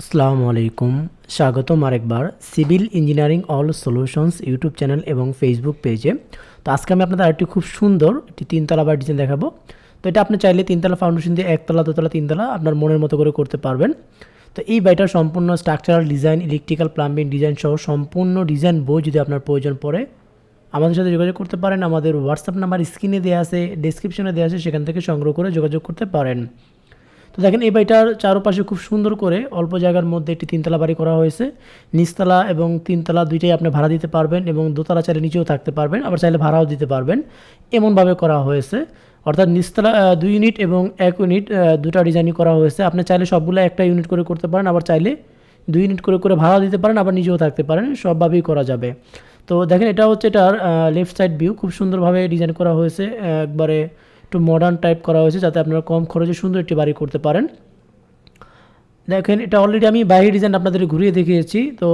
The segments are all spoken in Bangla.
আসসালামু আলাইকুম। স্বাগতম আরেকবার civil engineering all solutions YouTube channel এবং ফেসবুক পেজে। তো আজকে আমি আপনাদের আরেকটি খুব সুন্দর একটি তিনতলা বাড়ি ডিজাইন দেখাবো। তো এটা আপনি চাইলে তিনতলা ফাউন্ডেশন দিয়ে একতলা, দোতলা, তিনতলা আপনার মনের মতো করে করতে পারবেন। তো এই বাড়িটার সম্পূর্ণ structural design electrical plumbing design সহ সম্পূর্ণ ডিজাইন বই যদি আপনার প্রয়োজন পড়ে, আমাদের সাথে যোগাযোগ করতে পারেন। আমাদের হোয়াটসঅ্যাপ নাম্বার স্ক্রিনে দেওয়া আছে ডেসক্রিপশনে দেওয়া আছে, সেখান থেকে সংগ্রহ করে যোগাযোগ করতে পারেন। দেখেন এই বাড়িটার চারপাশে খুব সুন্দর করে অল্প জায়গার মধ্যে একটি তিনতলা বাড়ি করা হয়েছে। নিচতলা এবং তিনতলা দুইটাই আপনি ভাড়া দিতে পারবেন এবং দোতলা চাইলে নিচেও থাকতে পারবেন, আবার চাইলে ভাড়াও দিতে পারবেন। এমনভাবে করা হয়েছে। অর্থাৎ নিচতলা দুই ইউনিট এবং এক ইউনিট দুটা ডিজাইনই করা হয়েছে। আপনি চাইলে সবগুলো একটা ইউনিট করে করতে পারেন, আবার চাইলে দুই ইউনিট করে করে ভাড়া দিতে পারেন, আবার নিজেও থাকতে পারেন। সবভাবেই করা যাবে। তো দেখেন এটা হচ্ছে এটার লেফট সাইড ভিউ খুব সুন্দরভাবে ডিজাইন করা হয়েছে একবারে একটু মডার্ন টাইপ করা হয়েছে যাতে আপনারা কম খরচে সুন্দর একটি বাড়ি করতে পারেন। দেখেন এটা অলরেডি আমি বাইরের ডিজাইন আপনাদের ঘুরিয়ে দেখিয়েছি। তো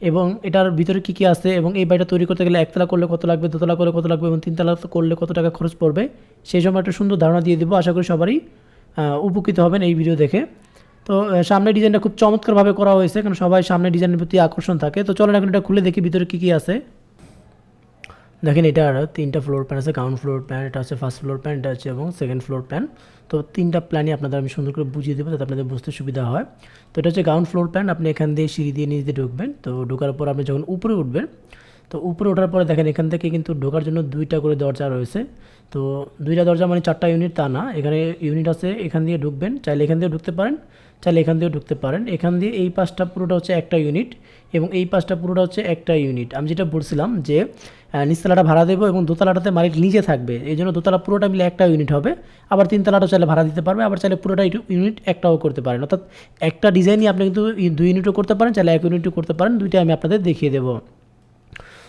এবং এটার ভিতরে কী কী আছে এবং এই বাড়িটা তৈরি করতে গেলে একতলা করলে কত লাগবে দোতলা করলে কত লাগবে এবং তিনতলা করলে কত টাকা খরচ পড়বে সেই সময় একটা সুন্দর ধারণা দিয়ে দেবো। আশা করি সবারই উপকৃত হবেন এই ভিডিও দেখে। তো আহ, সামনের ডিজাইনটা খুব চমৎকারভাবে করা হয়েছে কারণ সবাই সামনের ডিজাইনের প্রতি আকর্ষণ থাকে। তো চলেন এখন এটা খুলে দেখি ভিতরে কী কী আছে। দেখেন এটা আর তিনটা ফ্লোর প্ল্যান আছে গ্রাউন্ড ফ্লোর প্ল্যান এটা হচ্ছে ফার্স্ট ফ্লোর প্ল্যান এটা হচ্ছে এবং সেকেন্ড ফ্লোর প্ল্যান তো তিনটা প্ল্যানই আপনাদের আমি সুন্দর করে বুঝিয়ে দেবো যাতে আপনাদের বুঝতে সুবিধা হয়। তো এটা হচ্ছে গ্রাউন্ড ফ্লোর প্ল্যান আপনি এখান দিয়ে সিঁড়ি দিয়ে নিচ দিয়ে ঢুকবেন। তো ঢোকার পর আপনি যখন উপরে উঠবেন, তো উপরে ওঠার পরে দেখেন এখান থেকে কিন্তু ঢোকার জন্য দুইটা করে দরজা রয়েছে। তো দুইটা দরজা মানে চারটা ইউনিট তা না, এখানে ইউনিট আছে, এখান দিয়ে ঢুকবেন। চাইলে এখান দিয়ে ঢুকতে পারেন। চাইলে এখান দিয়েও ঢুকতে পারেন। এখান দিয়ে এই পাশটা পুরোটা হচ্ছে একটা ইউনিট এবং এই পাশটা পুরোটা হচ্ছে একটা ইউনিট আমি যেটা বলছিলাম যে নিচতলাটা ভাড়া দেবো এবং দোতলাটাতে মালিক নিজে থাকবে। এই জন্য দোতলা পুরোটা মিলে একটা ইউনিট হবে। আবার তিনতলাটা চাইলে ভাড়া দিতে পারবে, আবার চাইলে পুরোটা ইউনিট একটাও করতে পারেন। অর্থাৎ একটা ডিজাইনই আপনি কিন্তু দুই ইউনিটও করতে পারেন, চাইলে এক ইউনিটও করতে পারেন। দুইটা আমি আপনাদের দেখিয়ে দেবো।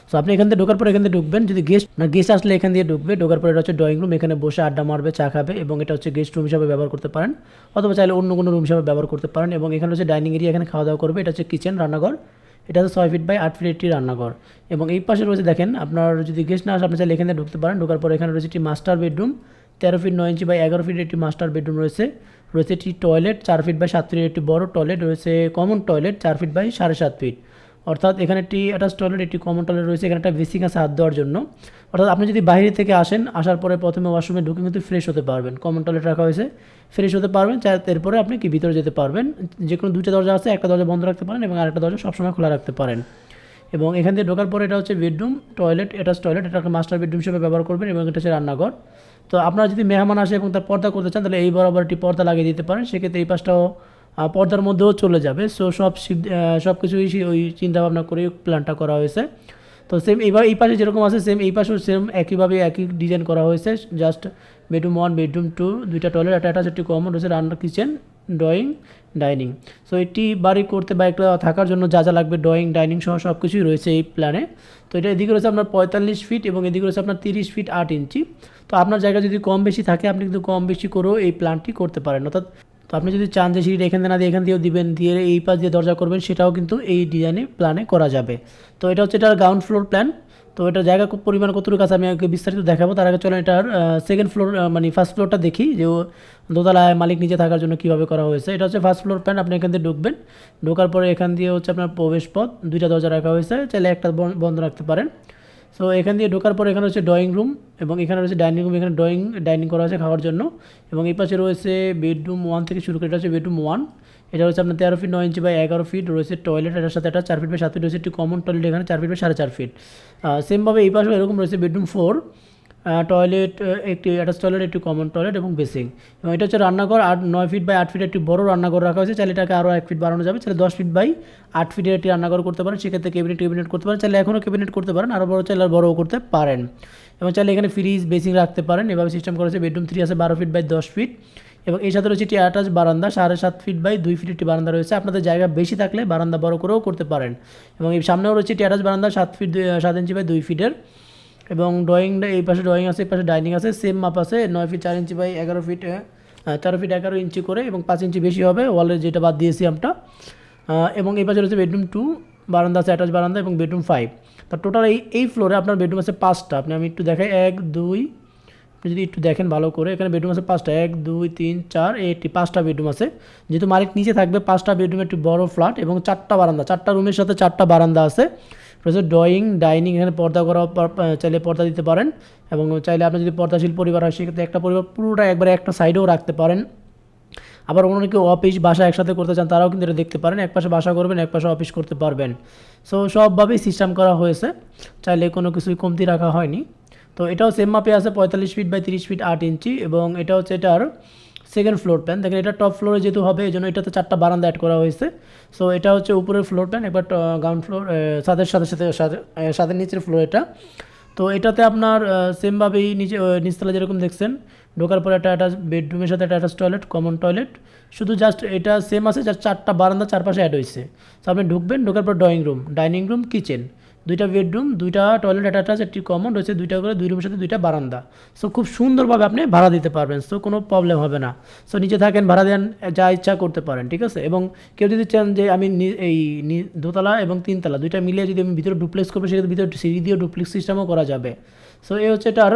সো আপনি এখান থেকে ঢোকার পর এখান থেকে ঢুকবেন। যদি গেস্ট না গেস্ট আসলে এখান দিয়ে ঢুকবে, ঢোকার পর এটা হচ্ছে ড্রয়িং রুম এখানে বসে আড্ডা মারবে, চা খাবে এবং এটা হচ্ছে গেস্ট রুম হিসাবে ব্যবহার করতে পারেন। অথবা চাইলে অন্য কোনো রুম হিসাবে ব্যবহার করতে পারেন এবং এখানে হচ্ছে ডাইনিং এরিয়া এখানে খাওয়া দাওয়া করবে। এটা হচ্ছে কিচেন রান্নাঘর। এটা হচ্ছে ছয় ফিট বাই আট ফিট একটি রান্নাঘর। এবং এই পাশে রয়েছে দেখেন, আপনার যদি গেস্ট না আসে, আপনি চাইলে এখানে ঢুকতে পারেন। ঢোকার পর এখানে রয়েছে একটি মাস্টার বেডরুম তেরো ফিট নয় ইঞ্চি বাই এগারো ফিট একটি মাস্টার বেডরুম রয়েছে। রয়েছে একটি টয়লেট চার ফিট বাই সাত ফিটের একটি বড় টয়লেট রয়েছে কমন টয়লেট চার ফিট বাই সাড়ে সাত ফিট অর্থাৎ এখানে একটি অ্যাটাচ টয়লেট একটি কমন টয়লেট রয়েছে, এখানে একটা বেসিং আছে হাত দেওয়ার জন্য। অর্থাৎ আপনি যদি বাইরে থেকে আসেন, আসার পরে প্রথমে ওয়াশরুমে ঢুকে কিন্তু ফ্রেশ হতে পারবেন। কমন টয়লেট রাখা হয়েছে ফ্রেশ হতে পারবেন, চাই এরপরে আপনি কি ভিতরে যেতে পারবেন। যে কোনো দুইটা দরজা আছে, একটা দরজা বন্ধ রাখতে পারেন এবং আরেকটা দরজা সবসময় খোলা রাখতে পারেন। এবং এখান দিয়ে ঢোকার পরে এটা হচ্ছে বেডরুম টয়লেট অ্যাটাচ টয়লেট এটা একটা মাস্টার বেডরুম হিসেবে ব্যবহার করবেন এবং এটা হচ্ছে রান্নাঘর। তো আপনারা যদি মেহমান আসে এবং তার পর্দা করতে চান, তাহলে এই বরাবর একটি পর্দা লাগিয়ে দিতে পারেন। সেক্ষেত্রে এই পাশটাও পর্দার মধ্যেও চলে যাবে। সো সব সব কিছুই ওই চিন্তা ভাবনা করে প্ল্যানটা করা হয়েছে। তো সেম এইবার, এই পাশে যেরকম আছে সেম এই পাশেও সেম একইভাবে একই ডিজাইন করা হয়েছে। Just bedroom one bedroom two দুইটা টয়লেট একটা অ্যাটাচ একটি কমন রয়েছে রান্নার কিচেন ড্রয়িং ডাইনিং সো এটি বাড়ি করতে বা একটা থাকার জন্য যা যা লাগবে ড্রয়িং ডাইনিং সহ সব কিছুই রয়েছে এই প্ল্যানে তো এটা এদিকে রয়েছে আপনার পঁয়তাল্লিশ ফিট এবং এদিকে রয়েছে আপনার তিরিশ ফিট আট ইঞ্চি তো আপনার জায়গা যদি কম বেশি থাকে, আপনি কিন্তু কম বেশি করেও এই প্ল্যানটি করতে পারেন। অর্থাৎ তো আপনি যদি চান যে সিঁড়িটা এখান থেকে না দিয়ে এখান দিয়েও দিবেন, দিয়ে এই পাশ দিয়ে দরজা করবেন, সেটাও কিন্তু এই ডিজাইনে প্ল্যানে করা যাবে। তো এটা হচ্ছে এটার গ্রাউন্ড ফ্লোর প্ল্যান তো এটা জায়গা পরিমাণ কতটুকু আছে আমি আগে বিস্তারিত দেখাবো। তার আগে চলেন এটার সেকেন্ড ফ্লোর মানে ফার্স্ট ফ্লোরটা দেখি যে দোতলায় মালিক নিজে থাকার জন্য কীভাবে করা হয়েছে। এটা হচ্ছে ফার্স্ট ফ্লোর প্ল্যান আপনি এখান দিয়ে ঢুকবেন। ঢোকার পরে এখান দিয়ে হচ্ছে আপনার প্রবেশ পথ দুইটা দরজা রাখা হয়েছে। চাইলে একটা বন্ধ রাখতে পারেন। সো এখান দিয়ে ঢোকার পর এখানে হচ্ছে ড্রয়িং রুম এবং এখানে রয়েছে ডাইনিং রুম এখানে ড্রয়িং ডাইনিং করা আছে খাওয়ার জন্য। এবং এই পাশে রয়েছে বেডরুম ওয়ান থেকে শুরু করে এটা হচ্ছে বেডরুম ওয়ান এটা হচ্ছে আপনার তেরো ফিট নয় ইঞ্চি বা এগারো ফিট রয়েছে টয়লেট এটার সাথে একটা চার ফিট বা সাত ফিট রয়েছে একটি কমন টয়লেট এখানে চার ফিট বা সাড়ে চার ফিট সেমভাবে এই পাশেও এরকম রয়েছে বেডরুম ফোর টয়লেট একটি অ্যাটাচ টয়লেট একটি কমন টয়লেট এবং বেসিং এবং এটা হচ্ছে রান্নাঘর আট নয় ফিট বাই আট ফিট একটি বড় রান্নাঘর রাখা হয়েছে। চাইলে এটাকে আরও এক ফিট বাড়ানো যাবে। চাইলে দশ ফিট বাই আট ফিটের একটি রান্নাঘর করতে পারেন। সেক্ষেত্রে ক্যাবিনেট ক্যাবিনেট করতে পারেন। চাইলে এখনও ক্যাবিনেট করতে পারেন। আরও বড় চাইলে আর বড়ও করতে পারেন। এবং চাইলে এখানে ফ্রিজ বেসিং রাখতে পারেন। এভাবে সিস্টেম করা হয়েছে। বেডরুম থ্রি আছে, বারো ফিট বাই দশ ফিট এবং এই সাথে রয়েছে একটি অ্যাটাচ বারান্দা। সাড়ে সাত ফিট বাই দুই ফিট একটি বারান্দা রয়েছে। আপনাদের জায়গা বেশি থাকলে বারান্দা বড় করেও করতে পারেন। এবং এই সামনেও রয়েছে একটি অ্যাটাচ বারান্দা। সাত ফিট সাত ইঞ্চি বাই দুই ফিটের এবং ড্রয়িংটা এই পাশে ড্রয়িং আছে, এই পাশে ডাইনিং আছে সেম মাপ আছে, নয় ফিট চার ইঞ্চি বাই এগারো ফিট তেরো ফিট এগারো ইঞ্চি করে এবং পাঁচ ইঞ্চি বেশি হবে ওয়ালের যেটা বাদ দিয়েছি আমরা। এবং এই পাশে রয়েছে বেডরুম টু বারান্দা আছে অ্যাটাচ বারান্দা এবং বেডরুম ফাইভ তো টোটাল এই এই ফ্লোরে আপনার বেডরুম আছে পাঁচটা। আপনি, আমি একটু দেখাই, এক, দুই, আপনি যদি একটু দেখেন ভালো করে, এখানে বেডরুম আছে পাঁচটা, এক, দুই, তিন, চার এইটি পাঁচটা বেডরুম আছে। যেহেতু মালিক নিচে থাকবে, পাঁচটা বেডরুম একটি বড় ফ্ল্যাট এবং চারটা বারান্দা, চারটা রুমের সাথে চারটা বারান্দা আছে। রয়েছে ড্রয়িং ডাইনিং এখানে পর্দা করা চাইলে পর্দা দিতে পারেন। এবং চাইলে আপনি যদি পর্দাশীল পরিবার হয়, সেক্ষেত্রে একটা পরিবার পুরোটা একবারে একটা সাইডেও রাখতে পারেন। আবার অন্য কেউ অফিস বাসা একসাথে করতে চান, তারাও কিন্তু এটা দেখতে পারেন। এক পাশে বাসা করবেন, এক পাশে অফিস করতে পারবেন। সো সবভাবেই সিস্টেম করা হয়েছে। চাইলে কোনো কিছুই কমতি রাখা হয়নি। তো এটাও সেম মাপে আছে, পঁয়তাল্লিশ ফিট বাই তিরিশ ফিট আট ইঞ্চি এবং এটা হচ্ছে এটার সেকেন্ড ফ্লোর প্ল্যান দেখেন, এটা টপ ফ্লোরে যেহেতু হবে এই জন্য এটাতে চারটা বারান্দা অ্যাড করা হয়েছে। সো এটা হচ্ছে উপরের ফ্লোর প্ল্যান একবার গ্রাউন্ড ফ্লোর সাদের সাথে সাথে সাথে- নিচের ফ্লোর এটা। তো এটাতে আপনার সেমভাবেই নিচে নিচতলা যেরকম দেখছেন, ঢোকার পরে একটা অ্যাটাচ বেডরুমের সাথে একটা অ্যাটাচ টয়লেট কমন টয়লেট শুধু জাস্ট এটা সেম আছে জাস্ট চারটা বারান্দা চারপাশে অ্যাড হয়েছে। তো আপনি ঢুকবেন, ঢোকার পর drawing room dining room kitchen দুইটা বেডরুম, দুইটা টয়লেট অ্যাটাচ একটি কমন রয়েছে দুইটা করে দুই রুমের সাথে দুইটা বারান্দা। সো খুব সুন্দরভাবে আপনি ভাড়া দিতে পারবেন সো কোনো প্রবলেম হবে না। সো নিচে থাকেন, ভাড়া দেন, যা ইচ্ছা করতে পারেন, ঠিক আছে? এবং কেউ যদি চান যে আমি এই দোতলা এবং তিনতলা, দুইটা মিলিয়ে যদি আমি ভিতরে ডুপ্লেক্স করব, সেক্ষেত্রে ভিতরে সিঁড়ি দিয়ে ডুপ্লেক্স সিস্টেমও করা যাবে। সো এই হচ্ছে এটার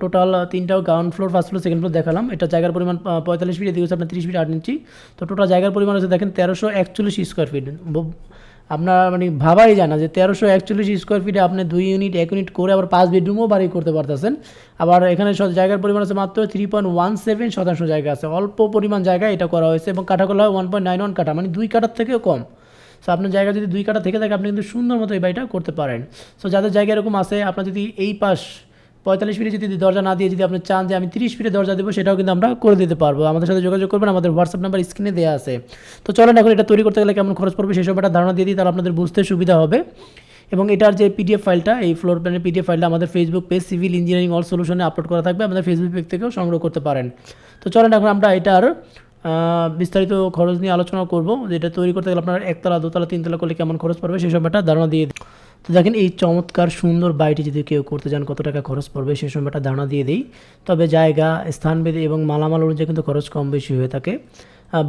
টোটাল তিনটা ground floor first floor second floor দেখালাম। এটা জায়গার পরিমাণ পঁয়তাল্লিশ ফিট এদিকে হচ্ছে আপনার তিরিশ ফিট আট ইঞ্চি তো টোটাল জায়গার পরিমাণ হচ্ছে দেখেন তেরোশো একচল্লিশ স্কোয়ার ফিট আপনার মানে ভাবাই জানা যে তেরোশো একচল্লিশ স্কোয়ার ফিটে আপনি দুই ইউনিট এক ইউনিট করে আবার পাঁচ বেডরুমও বাড়ি করতে পারতেছেন। আবার এখানে সব জায়গার পরিমাণ আছে মাত্র থ্রি পয়েন্ট ওয়ান সেভেন শতাংশ জায়গা আছে। অল্প পরিমাণ জায়গা এটা করা হয়েছে এবং কাঠাগুলো ওয়ান পয়েন্ট নাইন ওয়ান কাঠা মানে দুই কাঠার থেকেও কম। সো আপনার জায়গা যদি দুই কাঠা থেকে থাকে, আপনি কিন্তু সুন্দর মতো এই বাড়িটা করতে পারেন। সো যাদের জায়গা এরকম আছে, আপনার যদি এই পাশ পঁয়তাল্লিশ ফিটে যদি দরজা না দিয়ে যদি আপনি চান যে আমি তিরিশ ফিটে দরজা দেবো, সেটাও কিন্তু আমরা করে দিতে পারব। আমাদের সাথে যোগাযোগ করবেন, আমাদের হোয়াটসঅ্যাপ নাম্বার স্ক্রিনে দেওয়া আছে। তো চলেন এখন এটা তৈরি করতে গেলে কেমন খরচ পড়বে সেসব একটা ধারণা দিয়ে দিই, তাহলে আপনাদের বুঝতে সুবিধা হবে। এবং এটার যে পিডিএফ ফাইলটা এই ফ্লোর প্ল্যানের পিডিএফ ফাইলটা আমাদের Facebook page civil engineering all সলিউশনে upload করা থাকবে, আমাদের ফেসবুক পেজ থেকেও সংগ্রহ করতে পারেন। তো চলেন এখন আমরা এটার বিস্তারিত খরচ নিয়ে আলোচনা করব। যেটা তৈরি করতে গেলে আপনার একতলা, দোতলা, তিনতলা করলে কেমন খরচ পড়বে সেই সময়টা ধারণা দিয়ে। তো দেখেন, এই চমৎকার সুন্দর বাড়িটি যদি কেউ করতে চান কত টাকা খরচ পড়বে? সেই সময়টা ধারণা দিয়ে দিই। তবে জায়গা স্থানভেদে এবং মালামাল অনুযায়ী কিন্তু খরচ কম বেশি হয়ে থাকে।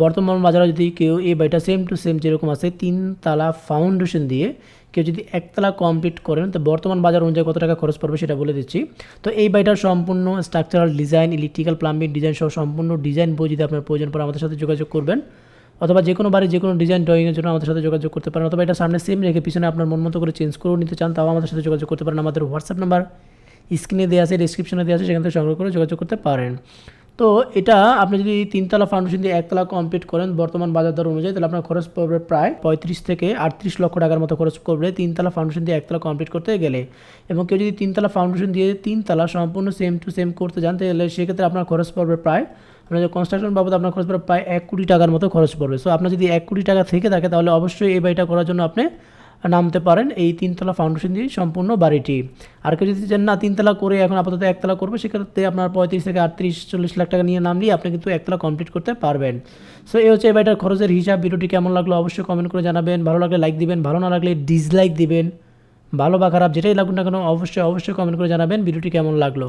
বর্তমান বাজারে যদি কেউ এই বাড়িটা সেম টু সেম যেরকম আছে, তিনতলা ফাউন্ডেশন দিয়ে কেউ যদি একতলা কমপ্লিট করেন, তো বর্তমান বাজার অনুযায়ী কত টাকা খরচ পড়বে সেটা বলে দিচ্ছি। তো এই বাড়িটার সম্পূর্ণ structural design electrical plumbing design সহ সম্পূর্ণ ডিজাইন বই যদি আপনার প্রয়োজন পড়ে, আমাদের সাথে যোগাযোগ করবেন। অথবা যে কোনো বাড়ির যে কোনো ডিজাইন ড্রয়িংয়ের জন্য আমাদের সাথে যোগাযোগ করতে পারেন অথবা এটা সামনে সেম রেখে পিছনে আপনার মন মতো করে চেঞ্জ করেও নিতে চান, তাও আমাদের সাথে যোগাযোগ করতে পারেন। আমাদের হোয়াটসঅ্যাপ নাম্বার স্ক্রিনে দেওয়া আছে ডিসক্রিপশনে দেওয়া আছে, সেখান থেকে সংগ্রহ করে যোগাযোগ করতে পারেন। তো এটা আপনি যদি তিনতলা ফাউন্ডেশন দিয়ে একতলা কমপ্লিট করেন বর্তমান বাজার দর অনুযায়ী, তাহলে আপনার খরচ পড়বে প্রায় পঁয়ত্রিশ থেকে আটত্রিশ লক্ষ টাকার মতো খরচ করবে তিনতলা ফাউন্ডেশন দিয়ে একতলা কমপ্লিট করতে গেলে। এবং কেউ যদি তিনতলা ফাউন্ডেশন দিয়ে তিনতলা সম্পূর্ণ সেম টু সেম করতে যান তাহলে সেক্ষেত্রে আপনার খরচ পড়বে প্রায় আপনার যে কনস্ট্রাকশন বাবদ আপনার খরচ পড়বে প্রায় এক কোটি টাকার মতো খরচ পড়বে। সো আপনার যদি এক কোটি টাকা থেকে থাকে, তাহলে অবশ্যই এই বাড়িটা করার জন্য আপনি নামতে পারেন এই তিনতলা ফাউন্ডেশন দিয়ে সম্পূর্ণ বাড়িটি। আর কেউ যদি চান না তিনতলা করে এখন আপাতত একতলা করবে, সেক্ষেত্রে আপনার পঁয়ত্রিশ থেকে আটত্রিশ, চল্লিশ লাখ টাকা নিয়ে নামলেই আপনি কিন্তু একতলা কমপ্লিট করতে পারবেন। সো এই হচ্ছে এই বাড়িটার খরচের হিসাব। ভিডিওটি কেমন লাগল অবশ্যই কমেন্ট করে জানাবেন। ভালো লাগলে লাইক দিবেন, ভালো না লাগলে ডিসলাইক দিবেন। ভালো বা খারাপ, যেটাই লাগুন না কেন, অবশ্যই অবশ্যই কমেন্ট করে জানাবেন। ভিডিওটি কেমন লাগল?